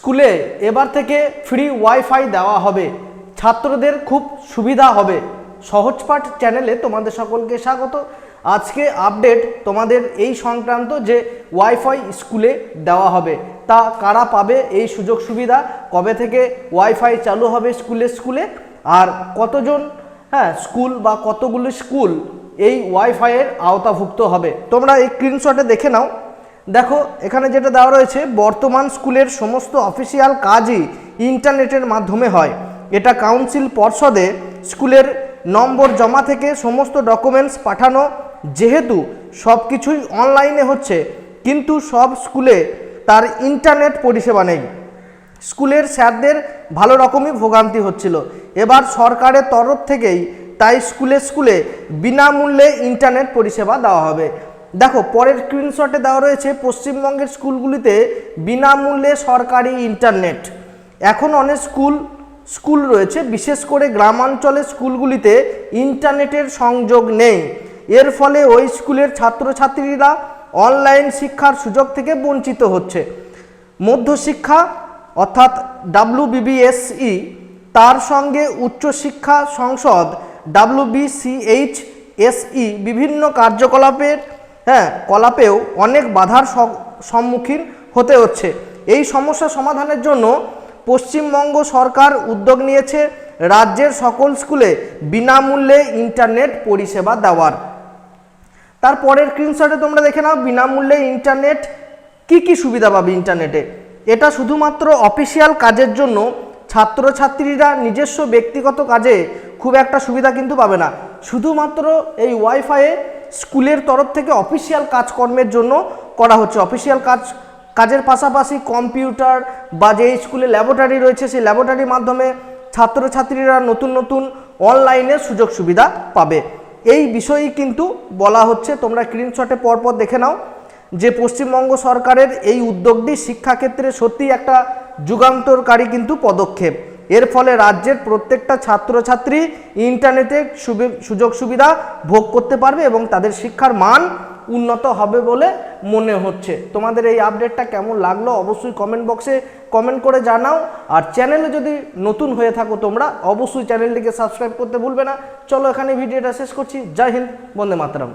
স্কুলে এবার থেকে ফ্রি ওয়াইফাই দেওয়া হবে। ছাত্রদের খুব সুবিধা হবে। সহজপাঠ চ্যানেলে তোমাদের সকলকে স্বাগত। আজকে আপডেট তোমাদের এই সংক্রান্ত যে ওয়াইফাই স্কুলে দেওয়া হবে, তা কারা পাবে, এই সুযোগ সুবিধা, কবে থেকে ওয়াইফাই চালু হবে স্কুলে স্কুলে, আর কতজন হ্যাঁ স্কুল বা কতগুলো স্কুল এই ওয়াইফাইয়ের আওতাভুক্ত হবে। তোমরা এই স্ক্রিনশটে দেখে নাও। দেখো, এখানে যেটা দেওয়া রয়েছে, বর্তমান স্কুলের সমস্ত অফিসিয়াল কাজই ইন্টারনেটের মাধ্যমে হয়। এটা কাউন্সিল পর্ষদে স্কুলের নম্বর জমা থেকে সমস্ত ডকুমেন্টস পাঠানো, যেহেতু সব কিছুই অনলাইনে হচ্ছে, কিন্তু সব স্কুলে তার ইন্টারনেট পরিষেবা নেই। স্কুলের স্যারদের ভালো রকমই ভোগান্তি হচ্ছিল। এবার সরকারের তরফ থেকেই তাই স্কুলে স্কুলে বিনামূল্যে ইন্টারনেট পরিষেবা দেওয়া হবে। দেখো, পরের স্ক্রিনশটে দেওয়া রয়েছে, পশ্চিমবঙ্গের স্কুলগুলিতে বিনামূল্যে সরকারি ইন্টারনেট এখন অনেক স্কুল স্কুল রয়েছে, বিশেষ করে গ্রামাঞ্চলের স্কুলগুলিতে ইন্টারনেটের সংযোগ নেই। এর ফলে ওই স্কুলের ছাত্রছাত্রীরা অনলাইন শিক্ষার সুযোগ থেকে বঞ্চিত হচ্ছে। মধ্যশিক্ষা, অর্থাৎ ডাব্লিউবিবিএসই তার সঙ্গে উচ্চশিক্ষা সংসদ ডাব্লিউবিসিএইচ এসই বিভিন্ন কার্যকলাপের হ্যাঁ কলাপেও অনেক বাধার সম্মুখীন হতে হচ্ছে। এই সমস্যা সমাধানের জন্য পশ্চিমবঙ্গ সরকার উদ্যোগ নিয়েছে রাজ্যের সকল স্কুলে বিনামূল্যে ইন্টারনেট পরিষেবা দেওয়ার। তারপরের স্ক্রিনশটে তোমরা দেখে নাও, বিনামূল্যে ইন্টারনেট, কি কি সুবিধা পাবে ইন্টারনেটে? এটা শুধুমাত্র অফিসিয়াল কাজের জন্য ছাত্রছাত্রীরা নিজস্ব ব্যক্তিগত কাজে খুব একটা সুবিধা কিন্তু পাবে না। শুধুমাত্র এই ওয়াইফাইয়ে স্কুলের তরফ থেকে অফিসিয়াল কাজকর্মের জন্য করা হচ্ছে। অফিসিয়াল কাজ, কাজের পাশাপাশি কম্পিউটার বা যে স্কুলে ল্যাবরেটরি রয়েছে, সেই ল্যাবরেটরির মাধ্যমে ছাত্রছাত্রীরা নতুন নতুন অনলাইনে সুযোগ সুবিধা পাবে। এই বিষয়েই কিন্তু বলা হচ্ছে, তোমরা স্ক্রিনশটে পরপর দেখে নাও যে পশ্চিমবঙ্গ সরকারের এই উদ্যোগটি শিক্ষাক্ষেত্রে সত্যি একটা যুগান্তরকারী কিন্তু পদক্ষেপ। এর ফলে রাজ্যের প্রত্যেকটা ছাত্রছাত্রী ইন্টারনেটে সুযোগ সুবিধা ভোগ করতে পারবে এবং তাদের শিক্ষার মান উন্নত হবে বলে মনে হচ্ছে। তোমাদের এই আপডেটটা কেমন লাগল অবশ্যই কমেন্ট বক্সে কমেন্ট করে জানাও। আর চ্যানেলে যদি নতুন হয়ে থাকো তোমরা, অবশ্যই চ্যানেলটিকে সাবস্ক্রাইব করতে ভুলবে না। চলো এখানে ভিডিওটা শেষ করছি। জয় হিন্দ, বন্দে মাতরম।